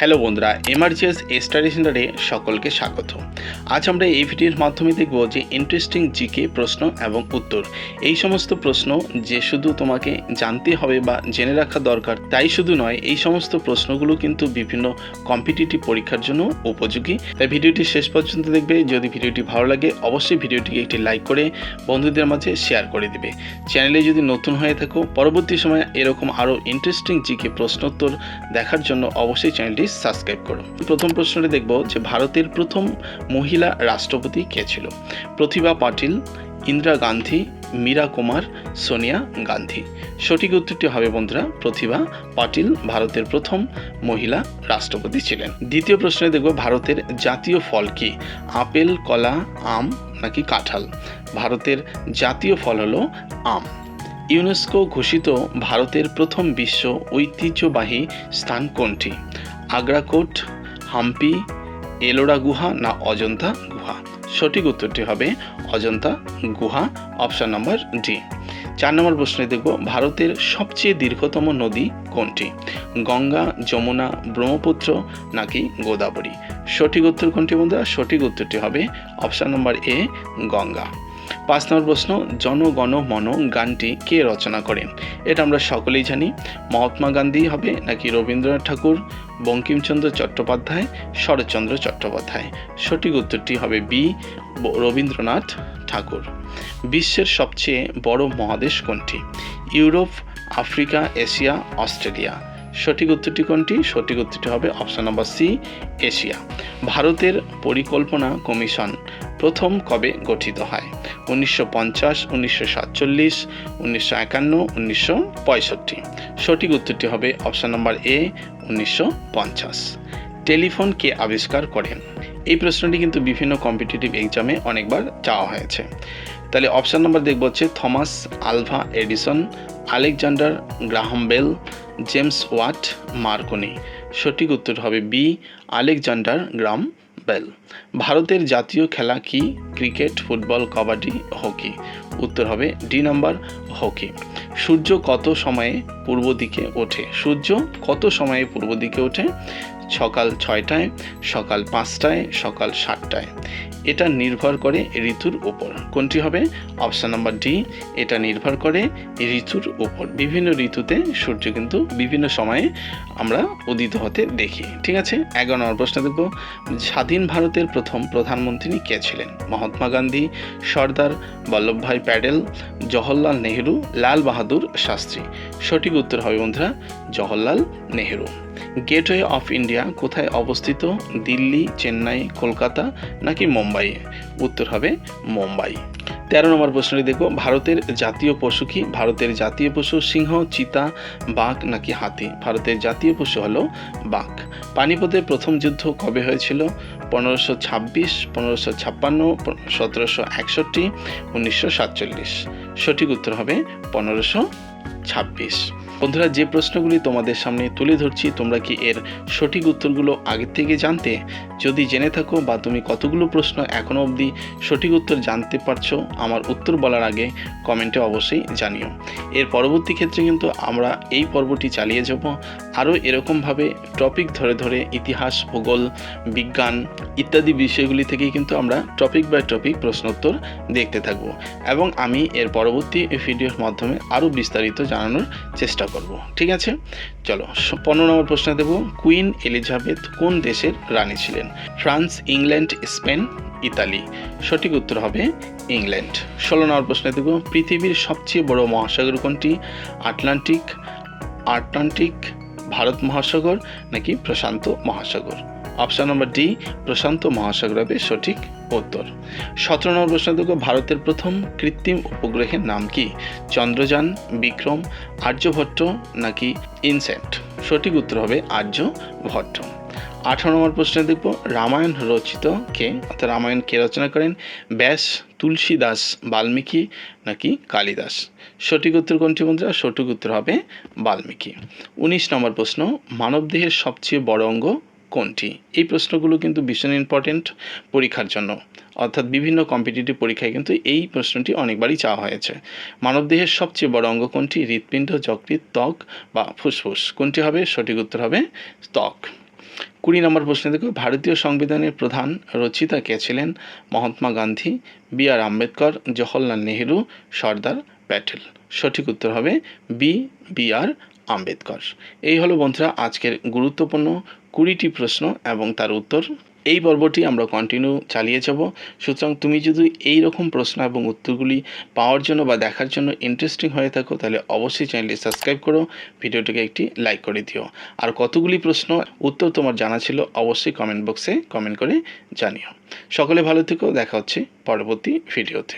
Hello বন্ধুরা emergence study সেন্টারে সকলকে স্বাগত। আজ আমরা এই ভিডিওর মাধ্যমে দেখব যে ইন্টারেস্টিং জিকে প্রশ্ন এবং উত্তর। এই সমস্ত প্রশ্ন যে শুধু তোমাকে জানতে হবে বা জেনে রাখা দরকার তাই শুধু নয়, এই সমস্ত প্রশ্নগুলো কিন্তু বিভিন্ন কম্পিটিটিভ পরীক্ষার জন্য উপযোগী। তাই ভিডিওটি শেষ পর্যন্ত দেখবে, যদি ভিডিওটি ভালো লাগে, অবশ্যই ভিডিওটিকে একটি লাইক করে বন্ধুদের মাঝে শেয়ার করে দিবে। চ্যানেলে যদি নতুন হয়ে থাকো, পরবর্তী সময়ে এরকম আরও ইন্টারেস্টিং জিকে প্রশ্নোত্তর দেখার জন্য অবশ্যই চ্যানেলটি সাবস্ক্রাইব করো। প্রথম প্রশ্নটি দেখব যে ভারতের প্রথম মহিলা রাষ্ট্রপতি কে ছিল? প্রতিভা পাটিল, ইন্দিরা গান্ধী, মীরা কুমার, সোনিয়া গান্ধী। সঠিক উত্তরটি হবে বন্ধুরা, প্রতিভা পাটিল ভারতের প্রথম মহিলা রাষ্ট্রপতি ছিলেন। দ্বিতীয় প্রশ্নে দেখব ভারতের জাতীয় ফল কি? আপেল, কলা, আম নাকি কাঁঠাল? ভারতের জাতীয় ফল হলো আম। ইউনেস্কো ঘোষিত ভারতের প্রথম বিশ্ব ঐতিহ্যবাহী স্থান কোনটি? আগ্রাকোট হাম্পি, এলোরা গুহা না অজন্তা গুহা? সঠিক উত্তরটি হবে অজন্তা গুহা, অপশান নম্বর ডি। চার নম্বর প্রশ্নে দেখব ভারতের সবচেয়ে দীর্ঘতম নদী কোনটি? গঙ্গা, যমুনা, ব্রহ্মপুত্র নাকি গোদাবরী? সঠিক উত্তর কোনটি বন্ধুরা? সঠিক উত্তরটি হবে অপশান নম্বর এ, গঙ্গা। পাঁচ নম্বর প্রশ্ন জনগণ মন, গানটি কে রচনা করেন এটা আমরা সকলেই জানি। মহাত্মা গান্ধী হবে নাকি রবীন্দ্রনাথ ঠাকুর, বঙ্কিমচন্দ্র চট্টোপাধ্যায়, শরৎচন্দ্র চট্টোপাধ্যায়? সঠিক উত্তরটি হবে বি রবীন্দ্রনাথ ঠাকুর। বিশ্বের সবচেয়ে বড় মহাদেশ কোনটি? Europe, Africa, Asia, Australia. সঠিক উত্তরটি কোনটি? সঠিক উত্তরটি হবে অপশন নম্বর সি, এশিয়া। ভারতের পরিকল্পনা কমিশন প্রথম কবে গঠিত হয়? উনিশশো পঞ্চাশ, উনিশশো সাতচল্লিশ, উনিশশো একান্ন, উনিশশো পঁয়ষট্টি। সঠিক উত্তরটি হবে অপশান নম্বর এ, উনিশশো পঞ্চাশ। টেলিফোন কে আবিষ্কার করেন? এই প্রশ্নটি কিন্তু বিভিন্ন কম্পিটিটিভ এক্সামে অনেকবার চাওয়া হয়েছে। তাহলে অপশান নাম্বার দেখব হচ্ছে Thomas Alva Edison, Alexander Graham Bell, James Watt, Marconi. সঠিক উত্তর হবে বি, আলেকজান্ডার গ্রাম বেল ভারতের জাতীয় খেলা কি? Cricket, football, kabaddi, hockey. উত্তর হবে ডি নাম্বার, হকি। সূর্য কত সময়ে পূর্ব দিকে ওঠে? সূর্য কত সময়ে পূর্ব দিকে ওঠে? সকাল ছয়টায়, সকাল পাঁচটায়, সকাল সাতটায়। এটা নির্ভর করে ঋতুর উপর। কোনটি হবে? অপশান নাম্বার ডি, এটা নির্ভর করে ঋতুর উপর। বিভিন্ন ঋতুতে সূর্য কিন্তু বিভিন্ন সময়ে আমরা উদিত হতে দেখি। ঠিক আছে? এগারো নম্বর প্রশ্ন দেখব। স্বাধীন ভারতের প্রথম প্রধানমন্ত্রী কে ছিলেন? মহাত্মা গান্ধী, সর্দার বল্লভভাই প্যাডেল, জওহরলাল নেহেরু, লাল বাহাদুর শাস্ত্রী। সঠিক উত্তর হবে বন্ধুরা, Jawaharlal Nehru. Gateway of India কোথায় অবস্থিত? দিল্লি, চেন্নাই, কলকাতা নাকি মুম্বাইয়ে উত্তর হবে মুম্বাই। তেরো নম্বর প্রশ্নটি দেখব ভারতের জাতীয় পশু কি? ভারতের জাতীয় পশু সিংহ, চিতা, বাঘ নাকি হাতি? ভারতের জাতীয় পশু হলো বাঘ। পানিপথের প্রথম যুদ্ধ কবে হয়েছিল? পনেরোশো ছাব্বিশ, পনেরোশো ছাপ্পান্ন, সতেরোশো একষট্টি, উনিশশো সাতচল্লিশ। সঠিক উত্তর হবে পনেরোশো ছাব্বিশ। বন্ধুরা, যে প্রশ্নগুলি তোমাদের সামনে তুলে ধরছি, তোমরা কি এর সঠিক উত্তরগুলো আগের থেকে জানতে? যদি জেনে থাকো বা তুমি কতগুলো প্রশ্ন এখনও অবধি সঠিক উত্তর জানতে পারছ, আমার উত্তর বলার আগে কমেন্টে অবশ্যই জানিও। এর পরবর্তী ক্ষেত্রে কিন্তু আমরা এই পর্বটি চালিয়ে যাব। আরও এরকমভাবে টপিক ধরে ধরে ইতিহাস, ভূগোল, বিজ্ঞান ইত্যাদি বিষয়গুলি থেকেই কিন্তু আমরা টপিক বাই টপিক প্রশ্নোত্তর দেখতে থাকব। এবং আমি এর পরবর্তী ভিডিওর মাধ্যমে আরও বিস্তারিত জানানোর চেষ্টা করব। ঠিক আছে? চলো পনেরো নম্বর প্রশ্ন দেব কুইন এলিজাবেথ কোন দেশের রানী ছিলেন? France, England, Spain, Italy. সঠিক উত্তর হবে ইংল্যান্ড। ষোলো নম্বর প্রশ্ন দেব পৃথিবীর সবচেয়ে বড় মহাসাগর কোনটি? আটলান্টিক আটলান্টিক, ভারত মহাসাগর নাকি প্রশান্ত মহাসাগর? অপশন নম্বর ডি, প্রশান্ত মহাসাগর হবে সঠিক উত্তর। সতেরো নম্বর প্রশ্ন দেখো ভারতের প্রথম কৃত্রিম উপগ্রহের নাম কি? চন্দ্রযান, বিক্রম, আর্যভট্ট নাকি ইনসেন্ট? সঠিক উত্তর হবে আর্যভট্ট। আঠারো নম্বর প্রশ্নে দেখব রামায়ণ রচিত কে? অর্থাৎ রামায়ণ কে রচনা করেন? ব্যাস তুলসী দাস বাল্মীকি নাকি কালিদাস? সঠিক উত্তর কোনটি বন্ধুরা? সঠিক উত্তর হবে বাল্মীকি। উনিশ নম্বর প্রশ্ন, মানবদেহের সবচেয়ে বড় অঙ্গ কোনটি? এই প্রশ্নগুলো কিন্তু ভীষণ ইম্পর্টেন্ট পরীক্ষার জন্য। অর্থাৎ বিভিন্ন কম্পিটিটিভ পরীক্ষায় কিন্তু এই প্রশ্নটি অনেকবারই চাওয়া হয়েছে। মানবদেহের সবচেয়ে বড় অঙ্গ কোনটি? হৃৎপিণ্ড, যকৃৎ, ত্বক বা ফুসফুস। কোনটি হবে? সঠিক উত্তর হবে ত্বক। কুড়ি নম্বর প্রশ্ন দেখো, ভারতীয় সংবিধানের প্রধান রচিতা কে ছিলেন? Mahatma Gandhi, B R Ambedkar, Jawaharlal Nehru, Sardar Patel. সঠিক উত্তর হবে বি বি আর আম্বেদকর। এই হলো বন্ধুরা আজকের গুরুত্বপূর্ণ কুড়িটি প্রশ্ন এবং তার উত্তর। এই পর্বটি আমরা কন্টিনিউ চালিয়ে যাব। সুতরাং তুমি যদি এই রকম প্রশ্ন এবং উত্তরগুলি পাওয়ার জন্য বা দেখার জন্য ইন্টারেস্টিং হয়ে থাকো, তাহলে অবশ্যই চ্যানেলটি সাবস্ক্রাইব করো, ভিডিওটিকে একটি লাইক করে দিও। আর কতগুলি প্রশ্ন, উত্তর তোমার জানা ছিল, অবশ্যই কমেন্ট বক্সে কমেন্ট করে জানিও। সকলে ভালো থেকো, দেখা হচ্ছে পরবর্তী ভিডিওতে